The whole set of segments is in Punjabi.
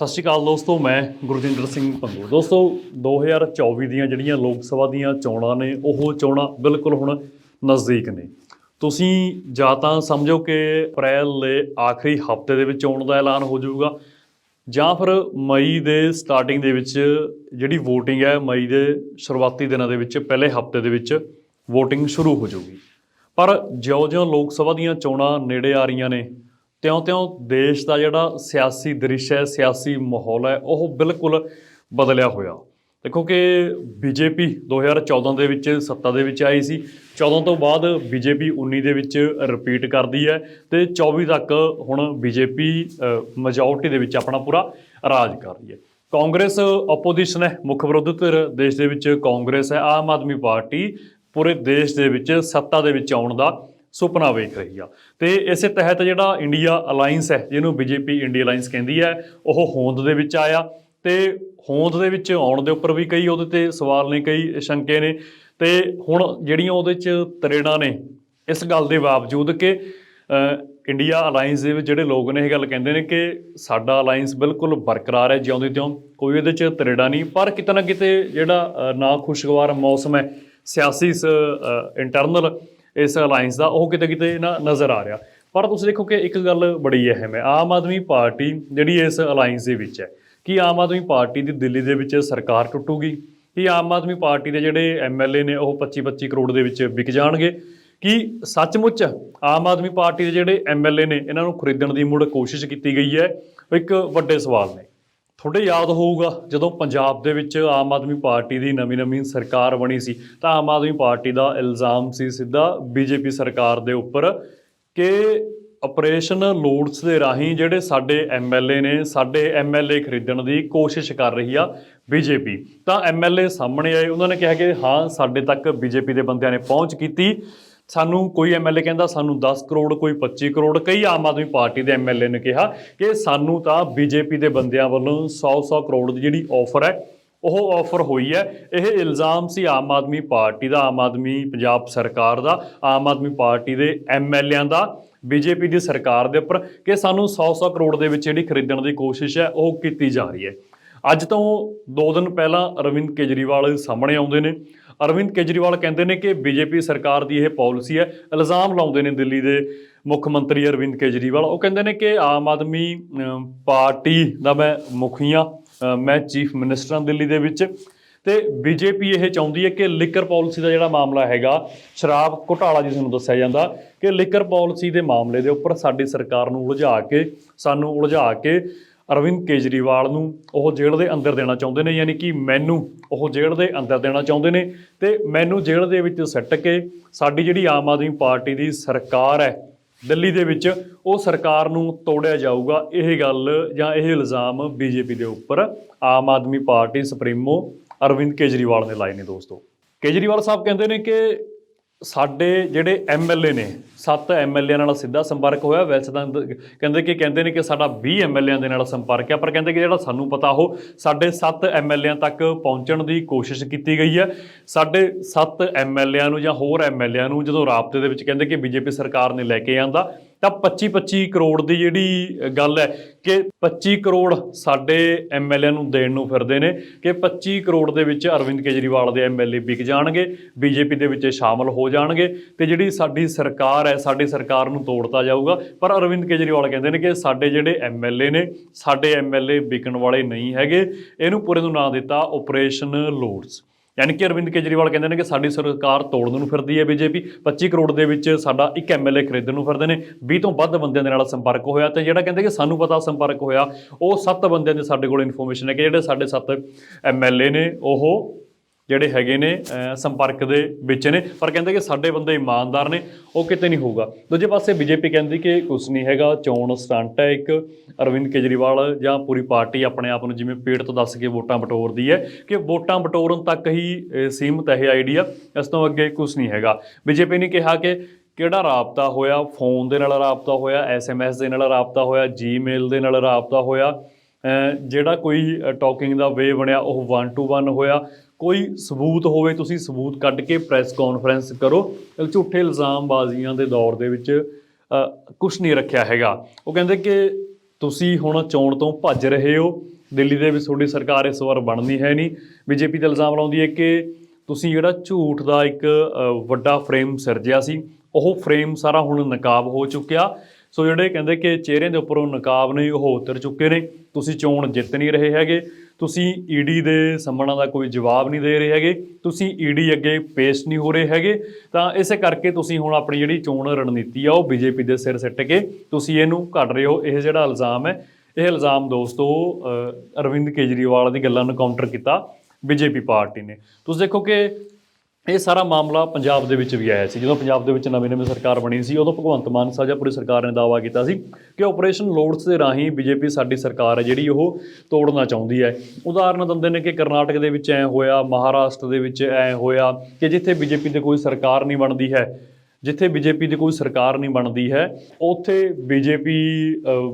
ਸਤਿ ਸ਼੍ਰੀ ਅਕਾਲ ਦੋਸਤੋ, ਮੈਂ ਗੁਰਜਿੰਦਰ ਸਿੰਘ ਪੰਗੂ ਦੋਸਤੋ 2024 ਦੀਆਂ ਜਿਹੜੀਆਂ ਲੋਕ ਸਭਾ ਦੀਆਂ ਚੋਣਾਂ ਨੇ, ਉਹ ਚੋਣਾਂ ਬਿਲਕੁਲ ਹੁਣ ਨਜ਼ਦੀਕ ਨੇ। ਤੁਸੀਂ ਜਾਂ ਤਾਂ ਸਮਝੋ ਕਿ ਅਪ੍ਰੈਲ ਦੇ ਆਖਰੀ ਹਫ਼ਤੇ ਦੇ ਵਿੱਚ ਚੋਣ ਦਾ ਐਲਾਨ ਹੋ ਜਾਊਗਾ, ਜਾਂ ਫਿਰ ਮਈ ਦੇ ਸਟਾਰਟਿੰਗ ਦੇ ਵਿੱਚ ਜਿਹੜੀ VOTING ਹੈ, ਮਈ ਦੇ ਸ਼ੁਰੂਆਤੀ ਦਿਨਾਂ ਦੇ ਵਿੱਚ, ਪਹਿਲੇ ਹਫ਼ਤੇ ਦੇ ਵਿੱਚ VOTING ਸ਼ੁਰੂ ਹੋ ਜਾਊਗੀ। ਪਰ ਜਿਉਂ-ਜਿਉਂ ਲੋਕ ਸਭਾ ਦੀਆਂ ਚੋਣਾਂ ਨੇੜੇ ਆ ਰਹੀਆਂ ਨੇ ਤਿਉਂ-ਤਿਉਂ ਦੇਸ਼ ਦਾ ਜਿਹੜਾ ਸਿਆਸੀ ਦ੍ਰਿਸ਼ ਹੈ, ਸਿਆਸੀ ਮਾਹੌਲ ਹੈ, ਉਹ ਬਿਲਕੁਲ ਬਦਲਿਆ ਹੋਇਆ। ਦੇਖੋ ਕਿ ਬੀਜੇਪੀ 2014 ਦੇ ਵਿੱਚ ਸੱਤਾ ਦੇ ਵਿੱਚ ਆਈ ਸੀ। 14 ਤੋਂ ਬਾਅਦ ਬੀਜੇਪੀ 19 ਦੇ ਵਿੱਚ ਰਿਪੀਟ ਕਰਦੀ ਹੈ ਤੇ 24 ਤੱਕ ਹੁਣ ਬੀਜੇਪੀ ਮੈਜੋਰਟੀ ਦੇ ਵਿੱਚ ਆਪਣਾ ਪੂਰਾ ਰਾਜ ਕਰ ਰਹੀ ਹੈ। ਕਾਂਗਰਸ ਆਪੋਜੀਸ਼ਨ ਹੈ, ਮੁੱਖ ਵਿਰੋਧੀ ਧਿਰ ਦੇਸ਼ ਦੇ ਵਿੱਚ ਕਾਂਗਰਸ ਹੈ, ਆਮ ਆਦਮੀ ਪਾਰਟੀ ਪੂਰੇ ਦੇਸ਼ ਦੇ ਵਿੱਚ ਸੱਤਾ ਦੇ ਵਿੱਚ ਆਉਣ ਦਾ ਸੁਪਨਾ ਵੇਖ ਰਹੀ ਆ। ਤੇ ਇਸੇ ਤਹਿਤ ਜਿਹੜਾ ਇੰਡੀਆ ਅਲਾਈਅੰਸ ਹੈ, ਜਿਹਨੂੰ ਬੀਜੇਪੀ ਇੰਡੀਆ ਅਲਾਈਅੰਸ ਕਹਿੰਦੀ ਹੈ, ਉਹ ਹੋਂਦ ਦੇ ਵਿੱਚ ਆਇਆ। ਤੇ ਹੋਂਦ ਦੇ ਵਿੱਚ ਆਉਣ ਦੇ ਉੱਪਰ ਵੀ ਕਈ ਉਹਦੇ ਤੇ ਸਵਾਲ ਨੇ, ਕਈ ਸ਼ੰਕੇ ਨੇ। ਤੇ ਹੁਣ ਜਿਹੜੀਆਂ ਉਹਦੇ ਚ ਤਰੇੜਾਂ ਨੇ, ਇਸ ਗੱਲ ਦੇ ਬਾਵਜੂਦ ਕਿ ਇੰਡੀਆ ਅਲਾਈਅੰਸ ਦੇ ਵਿੱਚ ਜਿਹੜੇ ਲੋਕ ਨੇ, ਇਹ ਗੱਲ ਕਹਿੰਦੇ ਨੇ ਕਿ ਸਾਡਾ ਅਲਾਈਅੰਸ ਬਿਲਕੁਲ ਬਰਕਰਾਰ ਹੈ ਜਿਉਂਦੇ ਤਿਉਂ। ਕੋਈ ਇਹਦੇ ਚ ਤਰੇੜਾ ਨਹੀਂ, ਪਰ ਕਿਤੇ ਨਾ ਕਿਤੇ ਜਿਹੜਾ ਨਾ ਖੁਸ਼ਗਵਾਰ ਮੌਸਮ ਹੈ, ਸਿਆਸੀ ਇੰਟਰਨਲ ਇਸ ਅਲਾਈਅੰਸ ਦਾ, ਉਹ ਕਿਤੇ ਕਿਤੇ ਨਾ ਨਜ਼ਰ ਆ ਰਿਹਾ। ਪਰ ਤੁਸੀਂ ਦੇਖੋ ਕਿ ਇੱਕ ਗੱਲ ਬੜੀ ਅਹਿਮ ਹੈ, ਆਮ ਆਦਮੀ ਪਾਰਟੀ ਜਿਹੜੀ ਇਸ ਅਲਾਈਅੰਸ ਦੇ ਵਿੱਚ ਹੈ, ਕਿ ਆਮ ਆਦਮੀ ਪਾਰਟੀ ਦੀ ਦਿੱਲੀ ਦੇ ਵਿੱਚ ਸਰਕਾਰ ਟੁੱਟੂਗੀ? ਕਿ ਆਮ ਆਦਮੀ ਪਾਰਟੀ ਦੇ ਜਿਹੜੇ ਐਮਐਲਏ ਨੇ, ਉਹ 25-25 ਕਰੋੜ ਦੇ ਵਿੱਚ ਵਿਕ ਜਾਣਗੇ? ਕਿ ਸੱਚਮੁੱਚ ਆਮ ਆਦਮੀ ਪਾਰਟੀ ਦੇ ਜਿਹੜੇ ਐਮਐਲਏ ਨੇ, ਇਹਨਾਂ ਨੂੰ ਖਰੀਦਣ ਦੀ ਮੁੜ ਕੋਸ਼ਿਸ਼ ਕੀਤੀ ਗਈ ਹੈ? ਇੱਕ ਵੱਡੇ ਸਵਾਲ ਨੇ। ਤੁਹਾਡੇ ਯਾਦ ਹੋਊਗਾ, ਜਦੋਂ ਪੰਜਾਬ ਦੇ ਵਿੱਚ ਆਮ ਆਦਮੀ ਪਾਰਟੀ ਦੀ ਨਵੀਂ-ਨਵੀਂ ਸਰਕਾਰ ਬਣੀ ਸੀ, ਤਾਂ ਆਮ ਆਦਮੀ ਪਾਰਟੀ ਦਾ ਇਲਜ਼ਾਮ ਸੀ ਸਿੱਧਾ ਬੀਜੇਪੀ ਸਰਕਾਰ ਦੇ ਉੱਪਰ ਕਿ ਆਪਰੇਸ਼ਨ ਲੋਡਸ ਦੇ ਰਾਹੀਂ ਜਿਹੜੇ ਸਾਡੇ ਐਮਐਲਏ ਨੇ, ਸਾਡੇ ਐਮਐਲਏ ਖਰੀਦਣ ਦੀ ਕੋਸ਼ਿਸ਼ ਕਰ ਰਹੀ ਆ ਬੀਜੇਪੀ। ਤਾਂ ਐਮਐਲਏ ਸਾਹਮਣੇ ਆਏ, ਉਹਨਾਂ ਨੇ ਕਿਹਾ ਕਿ ਹਾਂ, ਸਾਡੇ ਤੱਕ ਬੀਜੇਪੀ ਦੇ ਬੰਦਿਆਂ ਨੇ ਪਹੁੰਚ ਕੀਤੀ। ਸਾਨੂੰ ਕੋਈ ਐਮਐਲਏ ਕਹਿੰਦਾ ਸਾਨੂੰ 10 ਕਰੋੜ, ਕੋਈ 25 ਕਰੋੜ, ਕਈ ਆਮ ਆਦਮੀ ਪਾਰਟੀ ਦੇ ਐਮਐਲਏ ਨੇ ਕਿਹਾ ਕਿ ਸਾਨੂੰ ਤਾਂ ਬੀਜੇਪੀ ਦੇ ਬੰਦਿਆਂ ਵੱਲੋਂ 100-100 ਕਰੋੜ ਦੀ ਜਿਹੜੀ ਆਫਰ ਹੈ, ਉਹ ਆਫਰ ਹੋਈ ਹੈ। ਇਹ ਇਲਜ਼ਾਮ ਸੀ ਆਮ ਆਦਮੀ ਪਾਰਟੀ ਦਾ, ਆਮ ਆਦਮੀ ਪੰਜਾਬ ਸਰਕਾਰ ਦਾ, ਆਮ ਆਦਮੀ ਪਾਰਟੀ ਦੇ ਐਮਐਲਏਆਂ ਦਾ ਬੀਜੇਪੀ ਦੀ ਸਰਕਾਰ ਦੇ ਉੱਪਰ ਕਿ ਸਾਨੂੰ 100-100 ਕਰੋੜ ਦੇ ਵਿੱਚ ਜਿਹੜੀ ਖਰੀਦਣ ਦੀ ਕੋਸ਼ਿਸ਼ ਹੈ, ਉਹ ਕੀਤੀ ਜਾ ਰਹੀ ਹੈ। ਅੱਜ ਤੋਂ 2 ਦਿਨ ਪਹਿਲਾਂ ਅਰਵਿੰਦ ਕੇਜਰੀਵਾਲ ਸਾਹਮਣੇ ਆਉਂਦੇ ਨੇ। ਅਰਵਿੰਦ ਕੇਜਰੀਵਾਲ ਕਹਿੰਦੇ ਨੇ ਕਿ ਬੀਜੇਪੀ ਸਰਕਾਰ ਦੀ ਇਹ ਪਾਲਿਸੀ ਹੈ ਇਲਜ਼ਾਮ ਲਾਉਂਦੇ ਨੇ ਦਿੱਲੀ ਦੇ ਮੁੱਖ ਮੰਤਰੀ ਅਰਵਿੰਦ ਕੇਜਰੀਵਾਲ। ਉਹ ਕਹਿੰਦੇ ਨੇ ਕਿ ਆਮ ਆਦਮੀ ਪਾਰਟੀ ਦਾ ਮੈਂ ਮੁਖੀਆ ਅ, ਮੈਂ ਚੀਫ ਮਿਨਿਸਟਰ ਹਾਂ ਦਿੱਲੀ ਦੇ ਵਿੱਚ। ਤੇ ਬੀਜੇਪੀ ਇਹ ਚਾਹੁੰਦੀ ਹੈ ਕਿ ਲਿਕਰ ਪਾਲਿਸੀ ਦਾ ਜਿਹੜਾ ਮਾਮਲਾ ਹੈਗਾ ਸ਼ਰਾਬ ਘੁਟਾਲਾ ਜਿਸ ਨੂੰ ਦੱਸਿਆ ਜਾਂਦਾ ਕਿ ਲਿਕਰ ਪਾਲਿਸੀ ਦੇ ਮਾਮਲੇ ਦੇ ਉੱਪਰ ਸਾਡੀ ਸਰਕਾਰ ਨੂੰ ਉਲਝਾ ਕੇ ਸਾਨੂੰ ਉਲਝਾ ਕੇ ਅਰਵਿੰਦ ਕੇਜਰੀਵਾਲ ਨੂੰ ਉਹ ਜੇਲ੍ਹ ਦੇ ਅੰਦਰ ਦੇਣਾ ਚਾਹੁੰਦੇ ਨੇ, ਯਾਨੀ ਕਿ ਮੈਨੂੰ ਉਹ ਜੇਲ੍ਹ ਦੇ ਅੰਦਰ ਦੇਣਾ ਚਾਹੁੰਦੇ ਨੇ ਤੇ ਮੈਨੂੰ ਜੇਲ੍ਹ ਦੇ ਵਿੱਚ ਸੱਟ ਕੇ ਸਾਡੀ ਜਿਹੜੀ ਆਮ ਆਦਮੀ ਪਾਰਟੀ ਦੀ ਸਰਕਾਰ ਹੈ, ਦਿੱਲੀ ਦੇ ਵਿੱਚ ਉਹ ਸਰਕਾਰ ਨੂੰ ਤੋੜਿਆ ਜਾਊਗਾ, ਇਹ ਗੱਲ ਜਾਂ ਇਹ ਇਲਜ਼ਾਮ ਬੀਜੇਪੀ ਦੇ ਉੱਪਰ ਆਮ ਆਦਮੀ ਪਾਰਟੀ ਸੁਪਰੀਮੋ ਅਰਵਿੰਦ ਕੇਜਰੀਵਾਲ ਨੇ ਲਾਏ ਨੇ ਦੋਸਤੋ। ਕੇਜਰੀਵਾਲ ਸਾਹਿਬ ਕਹਿੰਦੇ ਨੇ ਕਿ ਸਾਡੇ ਜਿਹੜੇ ਐਮਐਲਏ ਨੇ, ਸੱਤ ਐਮਐਲਏ ਨਾਲ ਸਿੱਧਾ ਸੰਪਰਕ ਹੋਇਆ। ਵੈਸੇ ਤਾਂ ਕਹਿੰਦੇ ਕਿ ਕਹਿੰਦੇ ਨੇ ਕਿ ਸਾਡਾ 20 ਐਮਐਲਏਆਂ ਦੇ ਨਾਲ ਸੰਪਰਕ ਹੈ, ਪਰ ਕਹਿੰਦੇ ਕਿ ਜਿਹੜਾ ਸਾਨੂੰ ਪਤਾ ਉਹ ਸਾਡੇ 7 ਐਮਐਲਏਆਂ ਤੱਕ ਪਹੁੰਚਣ ਦੀ ਕੋਸ਼ਿਸ਼ ਕੀਤੀ ਗਈ ਹੈ। ਸਾਡੇ 7 ਐਮਐਲਏਆਂ ਨੂੰ ਜਾਂ ਹੋਰ ਐਮਐਲਏਆਂ ਨੂੰ ਜਦੋਂ ਰਾਬਤੇ ਦੇ ਵਿੱਚ ਕਹਿੰਦੇ ਕਿ ਬੀਜੇਪੀ ਸਰਕਾਰ ਨੇ ਲੈ ਕੇ ਆਂਦਾ ਤਾਂ 25-25 ਕਰੋੜ ਦੀ ਜਿਹੜੀ ਗੱਲ ਹੈ ਕਿ 25 ਕਰੋੜ ਸਾਡੇ ਐਮਐਲਏ ਨੂੰ ਦੇਣ ਨੂੰ ਫਿਰਦੇ ਨੇ, ਕਿ 25 ਕਰੋੜ ਦੇ ਵਿੱਚ ਅਰਵਿੰਦ ਕੇਜਰੀਵਾਲ ਦੇ ਐਮਐਲਏ ਵਿਕ ਜਾਣਗੇ ਬੀਜੇਪੀ ਦੇ ਵਿੱਚ ਸ਼ਾਮਲ ਹੋ ਜਾਣਗੇ, ਤੇ ਜਿਹੜੀ ਸਾਡੀ ਸਰਕਾਰ ਹੈ, ਸਾਡੀ ਸਰਕਾਰ ਨੂੰ ਤੋੜਤਾ ਜਾਊਗਾ। ਪਰ ਅਰਵਿੰਦ ਕੇਜਰੀਵਾਲ ਕਹਿੰਦੇ ਨੇ ਕਿ ਸਾਡੇ ਜਿਹੜੇ ਐਮਐਲਏ ਨੇ, ਸਾਡੇ ਐਮਐਲਏ ਵਿਕਣ ਵਾਲੇ ਨਹੀਂ ਹੈਗੇ, ਇਹਨੂੰ ਪੂਰੇ ਨੂੰ ਨਾਂ ਦਿੱਤਾ ਆਪਰੇਸ਼ਨ ਲੋਡਸ ਯਾਨੀ ਕਿ ਅਰਵਿੰਦ ਕੇਜਰੀਵਾਲ ਕਹਿੰਦੇ ਨੇ ਕਿ ਸਾਡੀ ਸਰਕਾਰ ਤੋੜਨ ਨੂੰ ਫਿਰਦੀ ਹੈ ਬੀਜੇਪੀ 25 ਕਰੋੜ ਦੇ ਵਿੱਚ ਸਾਡਾ ਇੱਕ ਐਮਐਲਏ ਖਰੀਦਣ ਨੂੰ ਫਿਰਦੇ ਨੇ 20 ਤੋਂ ਵੱਧ ਬੰਦਿਆਂ ਦੇ ਨਾਲ ਸੰਪਰਕ ਹੋਇਆ ਤੇ ਜਿਹੜਾ ਕਹਿੰਦੇ ਕਿ ਸਾਨੂੰ ਪਤਾ ਸੰਪਰਕ ਹੋਇਆ, ਉਹ 7 ਬੰਦਿਆਂ ਦੇ ਸਾਡੇ ਕੋਲ ਇਨਫੋਰਮੇਸ਼ਨ ਹੈ ਕਿ ਜਿਹੜੇ ਸਾਡੇ 7 ਐਮਐਲਏ ਨੇ, ਉਹ ਜਿਹੜੇ ਹੈਗੇ ਨੇ ਸੰਪਰਕ ਦੇ ਵਿੱਚ ਨੇ। ਪਰ ਕਹਿੰਦੇ ਕਿ ਸਾਡੇ ਬੰਦੇ ਇਮਾਨਦਾਰ ਨੇ ਉਹ ਕਿਤੇ ਨਹੀਂ ਹੋਊਗਾ। ਦੂਜੇ ਪਾਸੇ ਬੀਜੇਪੀ ਕਹਿੰਦੀ ਕਿ ਕੁਝ ਨਹੀਂ ਹੈਗਾ ਚੋਣ ਸਟੰਟ ਹੈ ਇੱਕ। ਅਰਵਿੰਦ ਕੇਜਰੀਵਾਲ ਜਾਂ ਪੂਰੀ ਪਾਰਟੀ ਆਪਣੇ ਆਪ ਨੂੰ ਜਿਵੇਂ ਪੇੜ ਤੋਂ ਦੱਸ ਕੇ ਵੋਟਾਂ ਬਟੋਰਦੀ ਹੈ ਕਿ ਵੋਟਾਂ ਬਟੋਰਨ ਤੱਕ ਹੀ ਅਹ, ਸੀਮਤ ਹੈ ਇਹ ਆਈਡੀਆ ਇਸ ਤੋਂ ਅੱਗੇ ਕੁਝ ਨਹੀਂ ਹੈਗਾ। ਬੀਜੇਪੀ ਨੇ ਕਿਹਾ ਕਿ ਕਿਹੜਾ ਰਾਬਤਾ ਹੋਇਆ? ਫੋਨ ਦੇ ਨਾਲ ਰਾਬਤਾ ਹੋਇਆ ਐਸਐਮਐਸ ਦੇ ਨਾਲ ਰਾਬਤਾ ਹੋਇਆ ਜੀਮੇਲ ਦੇ ਨਾਲ ਰਾਬਤਾ ਹੋਇਆ। ਜਿਹੜਾ ਕੋਈ ਟਾਕਿੰਗ ਦਾ ਵੇ ਬਣਿਆ ਉਹ 1 ਟੂ 1 ਹੋਇਆ। ਕੋਈ ਸਬੂਤ ਹੋਵੇ, ਤੁਸੀਂ ਸਬੂਤ ਕੱਢ ਕੇ ਪ੍ਰੈਸ ਕਾਨਫਰੰਸ ਕਰੋ। ਝੂਠੇ ਇਲਜ਼ਾਮਬਾਜ਼ੀਆਂ ਦੇ ਦੌਰ ਦੇ ਵਿੱਚ ਕੁਝ ਨਹੀਂ ਰੱਖਿਆ ਹੈਗਾ। ਉਹ ਕਹਿੰਦੇ ਕਿ ਤੁਸੀਂ ਹੁਣ ਚੋਣ ਤੋਂ ਭੱਜ ਰਹੇ ਹੋ। ਦਿੱਲੀ ਦੇ ਵਿੱਚ ਤੁਹਾਡੀ ਸਰਕਾਰ ਇਸ ਵਾਰ ਬਣਨੀ ਹੈ ਨਹੀਂ। ਬੀਜੇਪੀ ਤੇ ਇਲਜ਼ਾਮ ਲਾਉਂਦੀ ਹੈ ਕਿ ਤੁਸੀਂ ਜਿਹੜਾ ਝੂਠ ਦਾ ਇੱਕ ਵੱਡਾ ਫਰੇਮ ਸਿਰਜਿਆ ਸੀ, ਉਹ ਫਰੇਮ ਸਾਰਾ ਹੁਣ ਨਕਾਬ ਹੋ ਚੁੱਕਿਆ। ਸੋ ਜਿਹੜੇ ਕਹਿੰਦੇ ਕਿ ਚਿਹਰਿਆਂ ਦੇ ਉੱਪਰੋਂ ਨਕਾਬ ਨੇ, ਉਹ ਉਤਰ ਚੁੱਕੇ ਨੇ। ਤੁਸੀਂ ਚੋਣ ਜਿੱਤ ਨਹੀਂ ਰਹੇ ਹੈਗੇ। ਤੁਸੀਂ ਈਡੀ ਦੇ ਸੰਮਣਾ ਦਾ ਕੋਈ ਜਵਾਬ ਨਹੀਂ ਦੇ ਰਹੇ ਹੈਗੇ। ਤੁਸੀਂ ਈਡੀ ਅੱਗੇ ਪੇਸ਼ ਨਹੀਂ ਹੋ ਰਹੇ ਹੈਗੇ। ਤਾਂ ਇਸੇ ਕਰਕੇ ਤੁਸੀਂ ਹੁਣ ਆਪਣੀ ਜਿਹੜੀ ਚੋਣ ਰਣਨੀਤੀ ਆ, ਉਹ ਬੀਜੇਪੀ ਦੇ ਸਿਰ ਸਿੱਟ ਕੇ ਤੁਸੀਂ ਇਹਨੂੰ ਕੱਢ ਰਹੇ ਹੋ। ਇਹ ਜਿਹੜਾ ਇਲਜ਼ਾਮ ਹੈ, ਇਹ ਇਲਜ਼ਾਮ ਦੋਸਤੋ ਅਰਵਿੰਦ ਕੇਜਰੀਵਾਲ ਦੀ ਗੱਲਾਂ ਨੂੰ ਕਾਊਂਟਰ ਕੀਤਾ। ਬੀਜੇਪੀ ਪਾਰਟੀ ਨੇ। ਤੁਸੀਂ ਦੇਖੋ ਕਿ ਇਹ ਸਾਰਾ ਮਾਮਲਾ ਪੰਜਾਬ ਦੇ ਵਿੱਚ ਵੀ ਆਇਆ ਸੀ। ਜਦੋਂ ਪੰਜਾਬ ਦੇ ਵਿੱਚ ਨਵੀਂ-ਨਵੀਂ ਸਰਕਾਰ ਬਣੀ ਸੀ, ਉਦੋਂ ਭਗਵੰਤ ਮਾਨ ਸਾਜਾਪੁਰੀ ਸਰਕਾਰ ਨੇ ਦਾਅਵਾ ਕੀਤਾ ਸੀ ਕਿ ਆਪਰੇਸ਼ਨ ਲੋਡਸ ਦੇ ਰਾਹੀਂ ਬੀਜੇਪੀ ਸਾਡੀ ਸਰਕਾਰ ਹੈ, ਜਿਹੜੀ ਉਹ ਤੋੜਨਾ ਚਾਹੁੰਦੀ ਹੈ। ਉਦਾਹਰਨ ਦਿੰਦੇ ਨੇ ਕਿ ਕਰਨਾਟਕ ਦੇ ਵਿੱਚ ਐ ਹੋਇਆ, ਮਹਾਰਾਸ਼ਟਰ ਦੇ ਵਿੱਚ ਐ ਹੋਇਆ ਕਿ ਜਿੱਥੇ ਬੀਜੇਪੀ ਦੇ ਕੋਈ ਸਰਕਾਰ ਨਹੀਂ ਬਣਦੀ ਹੈ ਜਿੱਥੇ ਬੀਜੇਪੀ ਦੀ ਕੋਈ ਸਰਕਾਰ ਨਹੀਂ ਬਣਦੀ ਹੈ, ਉੱਥੇ ਬੀਜੇਪੀ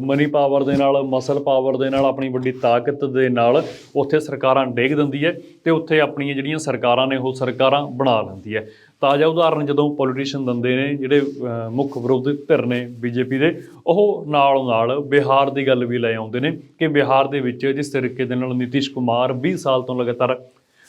ਮਨੀ ਪਾਵਰ ਦੇ ਨਾਲ ਮਸਲ ਪਾਵਰ ਦੇ ਨਾਲ, ਆਪਣੀ ਵੱਡੀ ਤਾਕਤ ਦੇ ਨਾਲ ਉੱਥੇ ਸਰਕਾਰਾਂ ਡੇਗ ਦਿੰਦੀ ਹੈ ਤੇ ਉੱਥੇ ਆਪਣੀਆਂ ਜਿਹੜੀਆਂ ਸਰਕਾਰਾਂ ਨੇ ਉਹ ਸਰਕਾਰਾਂ ਬਣਾ ਲੈਂਦੀ ਹੈ। ਤਾਜ਼ਾ ਉਦਾਹਰਨ ਜਦੋਂ ਪੋਲੀਟੀਸ਼ੀਅਨ ਦਿੰਦੇ ਨੇ, ਜਿਹੜੇ ਮੁੱਖ ਵਿਰੋਧੀ ਧਿਰ ਨੇ ਬੀਜੇਪੀ ਦੇ, ਉਹ ਨਾਲ ਨਾਲ ਬਿਹਾਰ ਦੀ ਗੱਲ ਵੀ ਲੈ ਆਉਂਦੇ ਨੇ ਕਿ ਬਿਹਾਰ ਦੇ ਵਿੱਚ ਜਿਸ ਤਰੀਕੇ ਦੇ ਨਾਲ ਨਿਤੀਸ਼ ਕੁਮਾਰ 20 ਸਾਲ ਤੋਂ ਲਗਾਤਾਰ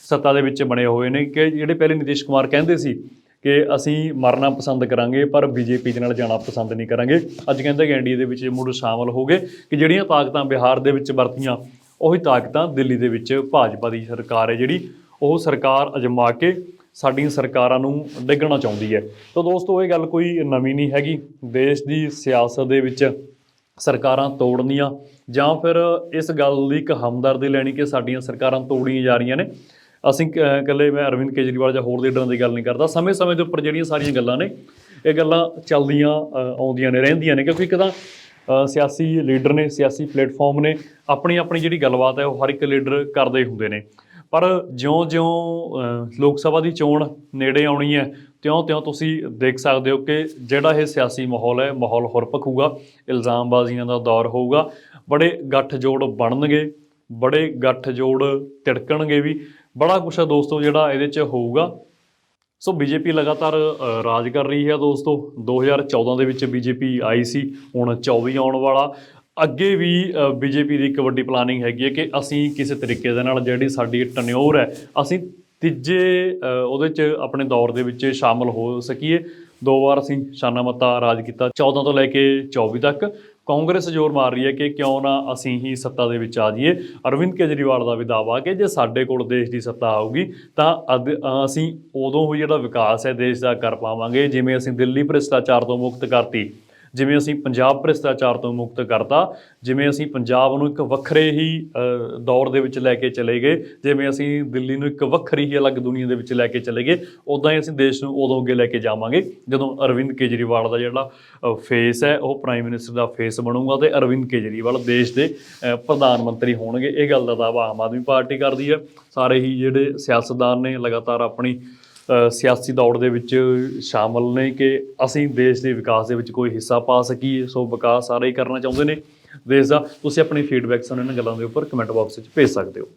ਸੱਤਾ ਦੇ ਵਿੱਚ ਬਣੇ ਹੋਏ ਨੇ, ਕਿ ਜਿਹੜੇ ਪਹਿਲੇ ਨਿਤੀਸ਼ ਕੁਮਾਰ ਕਹਿੰਦੇ ਸੀ ਕਿ ਅਸੀਂ ਮਰਨਾ ਪਸੰਦ ਕਰਾਂਗੇ, ਪਰ ਬੀਜੇਪੀ ਦੇ ਨਾਲ ਜਾਣਾ ਪਸੰਦ ਨਹੀਂ ਕਰਾਂਗੇ। ਅੱਜ ਕਹਿੰਦੇ ਕਿ ਐਨਡੀਏ ਦੇ ਵਿੱਚ ਮੁੜ ਸ਼ਾਮਲ ਹੋ ਗਏ ਕਿ ਜਿਹੜੀਆਂ ਤਾਕਤਾਂ ਬਿਹਾਰ ਦੇ ਵਿੱਚ ਵਰਤੀਆਂ, ਉਹੀ ਤਾਕਤਾਂ ਦਿੱਲੀ ਦੇ ਵਿੱਚ ਭਾਜਪਾ ਦੀ ਸਰਕਾਰ ਹੈ ਜਿਹੜੀ, ਉਹ ਸਰਕਾਰ ਅਜਮਾ ਕੇ ਸਾਡੀਆਂ ਸਰਕਾਰਾਂ ਨੂੰ ਡਿੱਗਣਾ ਚਾਹੁੰਦੀ ਹੈ। ਤਾਂ ਦੋਸਤੋ, ਇਹ ਗੱਲ ਕੋਈ ਨਵੀਂ ਨਹੀਂ ਹੈਗੀ। ਦੇਸ਼ ਦੀ ਸਿਆਸਤ ਦੇ ਵਿੱਚ ਸਰਕਾਰਾਂ ਤੋੜਨੀਆਂ ਜਾਂ ਫਿਰ ਇਸ ਗੱਲ ਦੀ ਇੱਕ ਹਮਦਰਦੀ ਲੈਣੀ ਕਿ ਸਾਡੀਆਂ ਸਰਕਾਰਾਂ ਤੋੜੀਆਂ ਜਾ ਰਹੀਆਂ ਨੇ। ਅਸੀਂ ਕ- ਇਕੱਲੇ ਮੈਂ ਅਰਵਿੰਦ ਕੇਜਰੀਵਾਲ ਜਾਂ ਹੋਰ ਲੀਡਰਾਂ ਦੀ ਗੱਲ ਨਹੀਂ ਕਰਦਾ। ਸਮੇਂ-ਸਮੇਂ ਦੇ ਉੱਪਰ ਜਿਹੜੀਆਂ ਸਾਰੀਆਂ ਗੱਲਾਂ ਨੇ, ਇਹ ਗੱਲਾਂ ਚੱਲਦੀਆਂ ਆਉਂਦੀਆਂ ਨੇ, ਰਹਿੰਦੀਆਂ ਨੇ। ਕਿਉਂਕਿ ਇੱਕ ਤਾਂ ਸਿਆਸੀ ਲੀਡਰ ਨੇ, ਸਿਆਸੀ ਪਲੇਟਫਾਰਮ ਨੇ ਆਪਣੀ ਆਪਣੀ ਜਿਹੜੀ ਗੱਲਬਾਤ ਹੈ, ਉਹ ਹਰ ਇੱਕ ਲੀਡਰ ਕਰਦੇ ਹੁੰਦੇ ਨੇ। ਪਰ ਜਿਉਂ-ਜਿਉਂ ਲੋਕ ਸਭਾ ਦੀ ਚੋਣ ਨੇੜੇ ਆਉਣੀ ਹੈ, ਤਿਉਂ-ਤਿਉਂ ਤੁਸੀਂ ਦੇਖ ਸਕਦੇ ਹੋ ਕਿ ਜਿਹੜਾ ਇਹ ਸਿਆਸੀ ਮਾਹੌਲ ਹੈ, ਮਾਹੌਲ ਹੋਰ ਭਖੂਗਾ ਇਲਜ਼ਾਮਬਾਜ਼ੀਆਂ ਦਾ ਦੌਰ ਹੋਊਗਾ। ਬੜੇ ਗੱਠ ਜੋੜ ਬਣਨਗੇ, ਬੜੇ ਗੱਠ ਜੋੜ ਤਿੜਕਣਗੇ ਵੀ। ਬੜਾ ਕੁਛ ਹੈ ਦੋਸਤੋ ਜਿਹੜਾ ਇਹਦੇ 'ਚ ਹੋਊਗਾ। ਸੋ ਬੀਜੇਪੀ ਲਗਾਤਾਰ ਰਾਜ ਕਰ ਰਹੀ ਹੈ ਦੋਸਤੋ। 2014 ਦੇ ਵਿੱਚ ਬੀਜੇਪੀ ਆਈ ਸੀ, ਹੁਣ 24 ਆਉਣ ਵਾਲਾ। ਅੱਗੇ ਵੀ ਬੀਜੇਪੀ ਦੀ ਇੱਕ ਵੱਡੀ ਪਲਾਨਿੰਗ ਹੈਗੀ ਹੈ ਕਿ ਅਸੀਂ ਕਿਸੇ ਤਰੀਕੇ ਦੇ ਨਾਲ ਜਿਹੜੀ ਸਾਡੀ ਟਨਿਓਰ ਹੈ, ਅਸੀਂ ਤੀਜੇ ਉਹਦੇ 'ਚ ਆਪਣੇ ਦੌਰ ਦੇ ਵਿੱਚ ਸ਼ਾਮਲ ਹੋ ਸਕੀਏ। ਦੋ ਵਾਰ ਅਸੀਂ ਸ਼ਾਨਾ ਮਤਾ ਰਾਜ ਕੀਤਾ 14 ਤੋਂ ਲੈ ਕੇ 24 ਤੱਕ। ਕਾਂਗਰਸ ਜ਼ੋਰ ਮਾਰ ਰਹੀ ਹੈ ਕਿ ਕਿਉਂ ਨਾ ਅਸੀਂ ਹੀ ਸੱਤਾ ਦੇ ਵਿੱਚ ਆ ਜਾਈਏ। ਅਰਵਿੰਦ ਕੇਜਰੀਵਾਲ ਦਾ ਵੀ ਦਾਅਵਾ ਕਿ ਜੇ ਸਾਡੇ ਕੋਲ ਦੇਸ਼ ਦੀ ਸੱਤਾ ਆਊਗੀ, ਤਾਂ ਅਦ- ਅਸੀਂ ਉਦੋਂ ਹੀ ਜਿਹੜਾ ਵਿਕਾਸ ਹੈ, ਦੇਸ਼ ਦਾ ਕਰ ਪਾਵਾਂਗੇ। ਜਿਵੇਂ ਅਸੀਂ ਦਿੱਲੀ ਭ੍ਰਿਸ਼ਟਾਚਾਰ ਤੋਂ ਮੁਕਤ ਕਰਤੀ ਜਿਵੇਂ ਅਸੀਂ ਪੰਜਾਬ ਭ੍ਰਿਸ਼ਟਾਚਾਰ ਤੋਂ ਮੁਕਤ ਕਰਤਾ, ਜਿਵੇਂ ਅਸੀਂ ਪੰਜਾਬ ਨੂੰ ਇੱਕ ਵੱਖਰੇ ਹੀ ਦੌਰ ਦੇ ਵਿੱਚ ਲੈ ਕੇ ਚਲੇ ਗਏ, ਜਿਵੇਂ ਅਸੀਂ ਦਿੱਲੀ ਨੂੰ ਇੱਕ ਵੱਖਰੀ ਹੀ ਅਲੱਗ ਦੁਨੀਆ ਦੇ ਵਿੱਚ ਲੈ ਕੇ ਚਲੇ ਗਏ ਉਦਾਂ ਹੀ ਅਸੀਂ ਦੇਸ਼ ਨੂੰ ਉਦੋਂ ਅੱਗੇ ਲੈ ਕੇ ਜਾਵਾਂਗੇ, ਜਦੋਂ ਅਰਵਿੰਦ ਕੇਜਰੀਵਾਲ ਦਾ ਜਿਹੜਾ ਫੇਸ ਹੈ, ਉਹ ਪ੍ਰਾਈਮ ਮਿਨਿਸਟਰ ਦਾ ਫੇਸ ਬਣੂਗਾ ਤੇ ਅਰਵਿੰਦ ਕੇਜਰੀਵਾਲ ਦੇਸ਼ ਦੇ ਪ੍ਰਧਾਨ ਮੰਤਰੀ ਹੋਣਗੇ। ਇਹ ਗੱਲ ਦਾ ਦਾਅਵਾ ਆਮ ਆਦਮੀ ਪਾਰਟੀ ਕਰਦੀ ਹੈ। ਸਾਰੇ ਹੀ ਜਿਹੜੇ ਸਿਆਸਤਦਾਨ ਨੇ, ਲਗਾਤਾਰ ਆਪਣੀ ਸਿਆਸੀ ਦੌੜ ਦੇ ਵਿੱਚ ਸ਼ਾਮਲ ਨੇ ਕਿ ਅਸੀਂ ਦੇਸ਼ ਦੇ ਵਿਕਾਸ ਦੇ ਵਿੱਚ ਕੋਈ ਹਿੱਸਾ ਪਾ ਸਕੀਏ। ਸੋ ਵਿਕਾਸ ਸਾਰੇ ਹੀ ਕਰਨਾ ਚਾਹੁੰਦੇ ਨੇ ਦੇਸ਼ ਦਾ। ਤੁਸੀਂ ਆਪਣੀ ਫੀਡਬੈਕ ਸਾਨੂੰ ਇਹਨਾਂ ਗੱਲਾਂ ਦੇ ਉੱਪਰ ਕਮੈਂਟ ਬਾਕਸ ਵਿੱਚ ਭੇਜ ਸਕਦੇ ਹੋ।